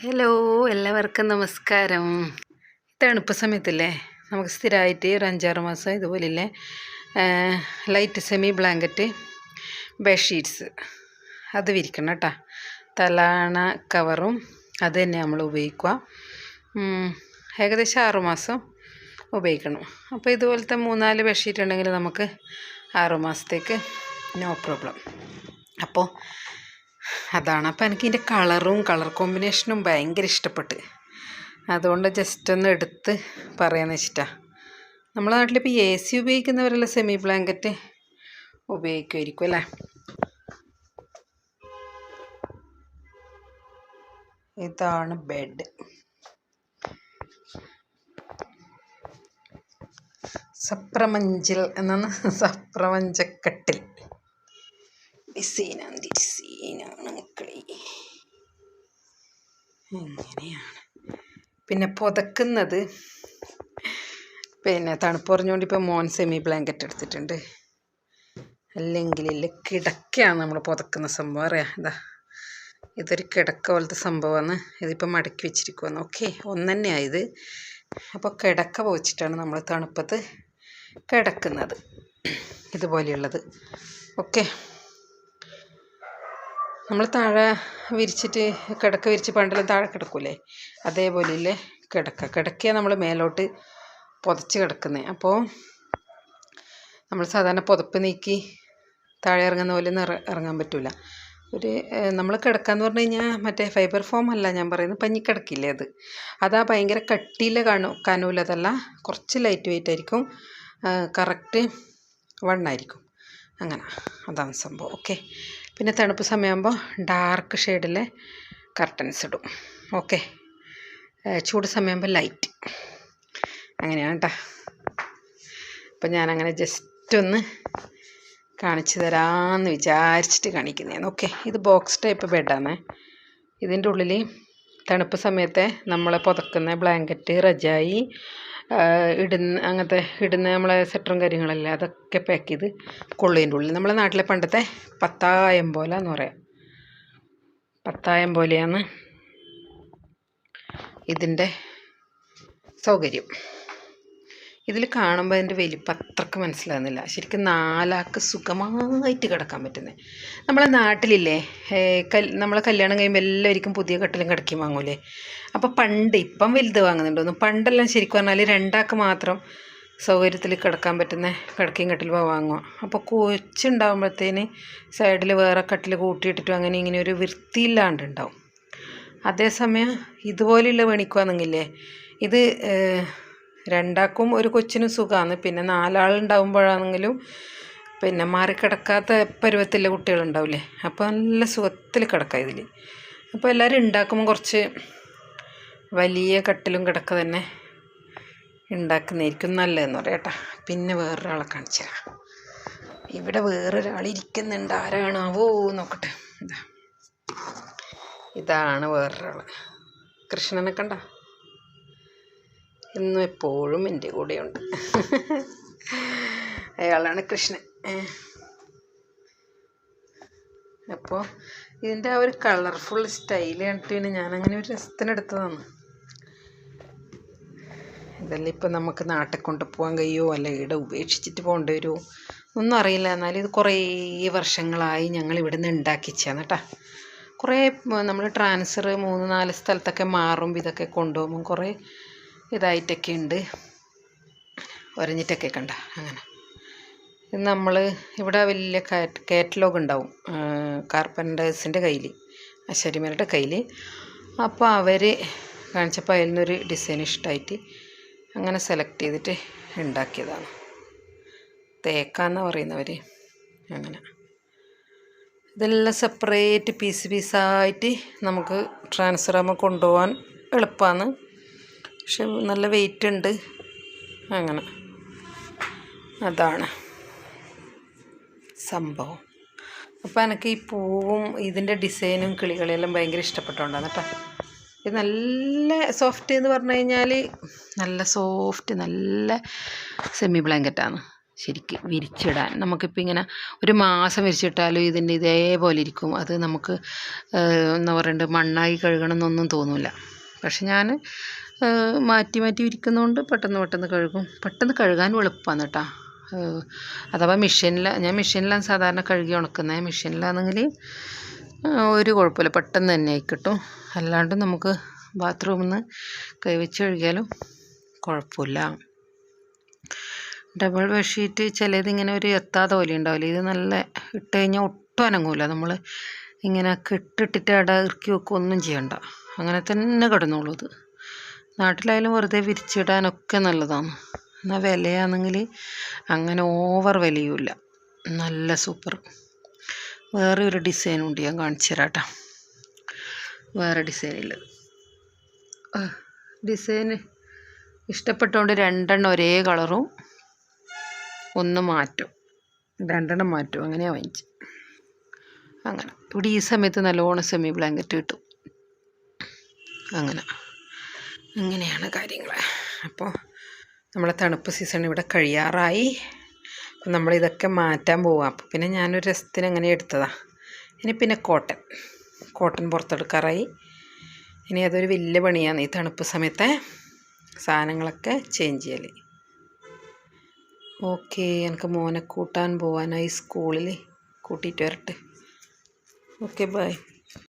Hello എല്ലാവർക്കും നമസ്കാരം. തണുപ്പ് സമയത്തില്ലേ? നമുക്ക് സ്ഥിരമായിട്ട് ഒരു അഞ്ചാറ് മാസം ഇതുപോലില്ലേ ലൈറ്റ് സെമി ബ്ലാങ്കറ്റ് ബെഡ്ഷീറ്റ്സ് അത് വിരിക്കണം കേട്ടോ. തലാണ കവറും അത് തന്നെ നമ്മൾ ഉപയോഗിക്കുക. ഏകദേശം ആറുമാസം ഉപയോഗിക്കണം. അപ്പോൾ ഇതുപോലത്തെ മൂന്നാൽ ബെഡ്ഷീറ്റ് ഉണ്ടെങ്കിൽ നമുക്ക് ആറുമാസത്തേക്ക് നോ പ്രോബ്ലം അപ്പോൾ അതാണ്. അപ്പോൾ എനിക്ക് ഇതിന്റെ കളറും കളർ കോമ്പിനേഷനും ഭയങ്കര ഇഷ്ടപ്പെട്ട്. അതുകൊണ്ട് ജസ്റ്റ് ഒന്ന് എടുത്ത് പറയാമെന്ന് വെച്ചിട്ടാണ് നമ്മളെ നാട്ടിലിപ്പോൾ എ സി ഉപയോഗിക്കുന്നവരല്ല സെമി ബ്ലാങ്കറ്റ് ഉപയോഗിക്കുമായിരിക്കും അല്ലേ? ഇതാണ് ബെഡ് സപ്രമഞ്ചിൽ എന്നാണ്? സപ്രമഞ്ചക്കട്ടിൽ. ഡിസൈനാണ് ഇങ്ങനെയാണ് പിന്നെ പുതക്കുന്നത്. പിന്നെ തണുപ്പ് പറഞ്ഞുകൊണ്ട് ഇപ്പോൾ മോൻ സെമി ബ്ലാങ്കറ്റ് എടുത്തിട്ടുണ്ട്. അല്ലെങ്കിൽ കിടക്കയാണ് നമ്മൾ പുതക്കുന്ന സംഭവം. അറിയാം. ഇതാ ഇതൊരു കിടക്ക പോലത്തെ സംഭവമാണ്. ഇതിപ്പോൾ മടക്കി വെച്ചിരിക്കുവാണ്. ഓക്കെ ഒന്ന് അപ്പോൾ കിടക്ക പോച്ചിട്ടാണ് നമ്മൾ തണുപ്പത്ത് കിടക്കുന്നത്. ഇതുപോലെയുള്ളത്. ഓക്കെ. നമ്മൾ താഴെ വിരിച്ചിട്ട് കിടക്ക വിരിച്ച് പണ്ടെല്ലാം താഴെ കിടക്കൂലേ? അതേപോലെയല്ലേ? കിടക്ക. കിടക്കയാണ് നമ്മൾ മേലോട്ട് പുതച്ച് കിടക്കുന്നത് അപ്പോൾ നമ്മൾ സാധാരണ പുതപ്പ് നീക്കി താഴെ ഇറങ്ങുന്ന പോലെ ഒന്നും ഇറങ്ങാൻ പറ്റില്ല ഒരു നമ്മൾ കിടക്കാന്ന് പറഞ്ഞു കഴിഞ്ഞാൽ മറ്റേ ഫൈബർ ഫോം അല്ല ഞാൻ പറയുന്നത് പഞ്ഞിക്കിടക്കില്ലേ അത്. അതാ ഭയങ്കര കട്ടിയിൽ കാണു കനൂലതല്ല കുറച്ച് ലൈറ്റ് വെയിറ്റ് ആയിരിക്കും. കറക്റ്റ് വണ്ണായിരിക്കും അങ്ങനെ. അതാണ് സംഭവം. ഓക്കെ പിന്നെ തണുപ്പ് സമയമാകുമ്പോൾ ഡാർക്ക് ഷെയ്ഡിലെ കർട്ടൻസ് ഇടും. ഓക്കെ ചൂട് സമയമാകുമ്പോൾ ലൈറ്റ് അങ്ങനെയാണ് കേട്ടോ അപ്പം ഞാനങ്ങനെ ജസ്റ്റ് ഒന്ന് കാണിച്ചു തരാമെന്ന് വിചാരിച്ചിട്ട് കാണിക്കുന്നതാണ് ഓക്കെ ഇത് ബോക്സ് ടൈപ്പ് ബെഡാണ് ഇതിന്റെ ഉള്ളിൽ തണുപ്പ് സമയത്തെ നമ്മളെ പുതക്കുന്ന ബ്ലാങ്കറ്റ് റജായി ഇടുന്ന അങ്ങനത്തെ ഇടുന്ന നമ്മളെ സെറ്ററും കാര്യങ്ങളല്ലേ അതൊക്കെ പാക്ക് ചെയ്ത് കൊള്ളിന്റെ ഉള്ളിൽ. നമ്മളെ നാട്ടിലെ പണ്ടത്തെ പത്തായം പോലെ എന്ന് പറയാം. പത്തായം പോലെയാണ് ഇതിന്റെ സൗകര്യം. ഇതിൽ കാണുമ്പോൾ അതിന്റെ വലിപ്പം അത്രയ്ക്ക് മനസ്സിലാകുന്നില്ല. ശരിക്കും നാലാൾക്ക് സുഖമായിട്ട് കിടക്കാൻ പറ്റുന്നത് നമ്മളെ നാട്ടിലില്ലേ കൽ നമ്മളെ കല്യാണം കഴിയുമ്പോൾ എല്ലാവർക്കും പുതിയ കട്ടിലും കിടക്കി വാങ്ങൂലേ? അപ്പോൾ പണ്ട് ഇപ്പം വലുത് വാങ്ങുന്നുണ്ടോന്നു പണ്ടെല്ലാം ശരിക്കും പറഞ്ഞാൽ രണ്ടാൾക്ക് മാത്രം സൗകര്യത്തിൽ കിടക്കാൻ പറ്റുന്ന കിടക്കയും കട്ടിൽ വാങ്ങുക. അപ്പോൾ കൊച്ചുണ്ടാകുമ്പോഴത്തേന് സൈഡിൽ വേറെ കട്ടിൽ കൂട്ടിയിട്ടിട്ടും അങ്ങനെ ഇങ്ങനെ ഒരു വൃത്തിയില്ലാണ്ടുണ്ടാവും അതേസമയം ഇതുപോലെയുള്ള പണിക്കുവാണെങ്കിലേ ഇത് രണ്ടാക്കും ഒരു കൊച്ചിനും സുഖമാണ് പിന്നെ നാലാളുണ്ടാകുമ്പോഴാണെങ്കിലും പിന്നെ മാറിക്കിടക്കാത്ത പരുവത്തിലെ കുട്ടികളുണ്ടാവില്ലേ? അപ്പോൾ നല്ല സുഖത്തിൽ കിടക്കാം ഇതിൽ അപ്പോൾ എല്ലാവരും ഉണ്ടാക്കുമ്പോൾ കുറച്ച് വലിയ കട്ടിലും കിടക്ക തന്നെ ഉണ്ടാക്കുന്നതായിരിക്കും നല്ലതെന്ന് പറയാം പിന്നെ വേറൊരാളെ കാണിച്ചു ഇവിടെ വേറൊരാൾ ഇരിക്കുന്നുണ്ട്. ആരാണാവോ നോക്കട്ടെ. ഇതാ. ഇതാണ് വേറൊരാൾ കൃഷ്ണനെ കണ്ട? ഇന്നും എപ്പോഴും എന്റെ കൂടെയുണ്ട്. അയാളാണ് കൃഷ്ണൻ. അപ്പോൾ ഇതിന്റെ ആ ഒരു കളർഫുൾ സ്റ്റൈൽ പിന്നെ ഞാനങ്ങനെ ഒരു രസത്തിനെടുത്തതാണ് ഇതല്ല ഇപ്പം നമുക്ക് നാട്ടിൽ കൊണ്ടുപോകാൻ കഴിയുമോ? അല്ല ഇവിടെ ഉപേക്ഷിച്ചിട്ട് പോകേണ്ടി വരുമോ? ഒന്നും അറിയില്ല. എന്നാലും ഇത് കുറേ വർഷങ്ങളായി ഞങ്ങൾ ഇവിടെ നിന്ന് ഉണ്ടാക്കിച്ചാണ് കേട്ടോ. കുറേ നമ്മൾ ട്രാൻസ്ഫർ മൂന്ന് നാല് സ്ഥലത്തൊക്കെ മാറുമ്പോൾ ഇതൊക്കെ കൊണ്ടുപോകുമ്പോൾ കുറേ ഇതായിട്ടൊക്കെ ഉണ്ട് ഒരഞ്ഞിട്ടൊക്കെ കണ്ട അങ്ങനെ. ഇത് നമ്മൾ ഇവിടെ വലിയ കാറ്റലോഗ് ഉണ്ടാവും കാർപ്പന്റേഴ്സിന്റെ കയ്യിൽ അശ്വരിമാരുടെ കയ്യിൽ അപ്പോൾ അവർ കാണിച്ചപ്പോൾ അതിൽ നിന്നൊരു ഡിസൈൻ ഇഷ്ടമായിട്ട് അങ്ങനെ സെലക്ട് ചെയ്തിട്ട് ഉണ്ടാക്കിയതാണ്. തേക്കാന്ന് പറയുന്നവർ അങ്ങനെ. ഇതെല്ലാം സെപ്പറേറ്റ് പീസ് പീസായിട്ട് നമുക്ക് ട്രാൻസ്ഫർ ആകുമ്പോൾ കൊണ്ടുപോകാൻ എളുപ്പമാണ് പക്ഷെ നല്ല വെയിറ്റ് ഉണ്ട് അങ്ങനെ. അതാണ് സംഭവം. അപ്പോൾ എനിക്ക് ഈ പൂവും ഇതിന്റെ ഡിസൈനും കിളികളെല്ലാം ഭയങ്കര ഇഷ്ടപ്പെട്ടുകൊണ്ടാണ് കേട്ടോ. ഇത് നല്ല സോഫ്റ്റ് എന്ന് പറഞ്ഞു കഴിഞ്ഞാൽ നല്ല സോഫ്റ്റ് നല്ല സെമി ബ്ലാങ്കറ്റാണ്. ശരിക്ക് വിരിച്ചിടാൻ. നമുക്കിപ്പോൾ ഇങ്ങനെ ഒരു മാസം വിരിച്ചിട്ടാലും ഇതിന്റെ ഇതേപോലെ ഇരിക്കും. അത് നമുക്ക് എന്താ പറയണ്ടത് മണ്ണായി കഴുകണമെന്നൊന്നും തോന്നില്ല പക്ഷെ ഞാൻ മാറ്റി മാറ്റി ഇരിക്കുന്നതുകൊണ്ട് പെട്ടെന്ന് പെട്ടെന്ന് കഴുകും. പെട്ടെന്ന് കഴുകാനും എളുപ്പമാണ് കേട്ടോ അഥവാ മെഷീനിലാണ് ഞാൻ മെഷീനിലാണ് സാധാരണ കഴുകി ഉണക്കുന്നത് മെഷീനിലാണെങ്കിൽ ഒരു കുഴപ്പമില്ല. പെട്ടെന്ന് തന്നെ ആയി കിട്ടും. അല്ലാണ്ട് നമുക്ക് ബാത്റൂമിൽ നിന്ന് കൈവച്ച് കഴുകിയാലും കുഴപ്പമില്ല. ഡബിൾ ബെഡ്ഷീറ്റ് ചിലത് ഇങ്ങനെ ഒരു എത്താതെ പോലെ ഉണ്ടാവില്ല? ഇത് നല്ല ഇട്ട് കഴിഞ്ഞാൽ ഒട്ടും അനങ്ങൂല. നമ്മൾ ഇങ്ങനെ കെട്ടിട്ടിട്ട് അവിടെ ഇറക്കി വെക്കുക ഒന്നും ചെയ്യണ്ട. അങ്ങനെ തന്നെ കിടന്നോളൂ ഇത് നാട്ടിലായാലും വെറുതെ വിരിച്ചിടാനൊക്കെ നല്ലതാണ്. എന്നാൽ വിലയാണെങ്കിൽ അങ്ങനെ ഓവർ വിലയുമില്ല. നല്ല സൂപ്പർ വേറെ ഒരു ഡിസൈനും ഉണ്ട് ഞാൻ കാണിച്ചു തരാം വേറെ ഡിസൈനില്ലത് ഡിസൈന് ഇഷ്ടപ്പെട്ടുകൊണ്ട് രണ്ടെണ്ണം ഒരേ കളറും ഒന്ന് മാറ്റും. രണ്ടെണ്ണം മാറ്റും. അങ്ങനെയാണ് വാങ്ങിച്ചു. അങ്ങനെ. ഇവിടെ ഈ സമയത്ത് നല്ലോണം സെമി ബ്ലാങ്കറ്റ് കിട്ടും അങ്ങനെ. അങ്ങനെയാണ് കാര്യങ്ങൾ അപ്പോൾ നമ്മളെ തണുപ്പ് സീസൺ ഇവിടെ കഴിയാറായി. അപ്പം നമ്മളിതൊക്കെ മാറ്റാൻ പോവാം. അപ്പോൾ പിന്നെ ഞാനൊരു രസത്തിന് അങ്ങനെ എടുത്തതാണ് ഇനി പിന്നെ കോട്ടൺ കോട്ടൺ പുറത്തെടുക്കാറായി. ഇനി അതൊരു വലിയ പണിയാണ് ഈ തണുപ്പ് സമയത്തെ സാധനങ്ങളൊക്കെ ചേഞ്ച് ചെയ്യൽ ഓക്കെ എനിക്ക് മോനെ കൂട്ടാൻ പോവാനായി സ്കൂളിൽ കൂട്ടിയിട്ട് വരട്ടെ. Okay bye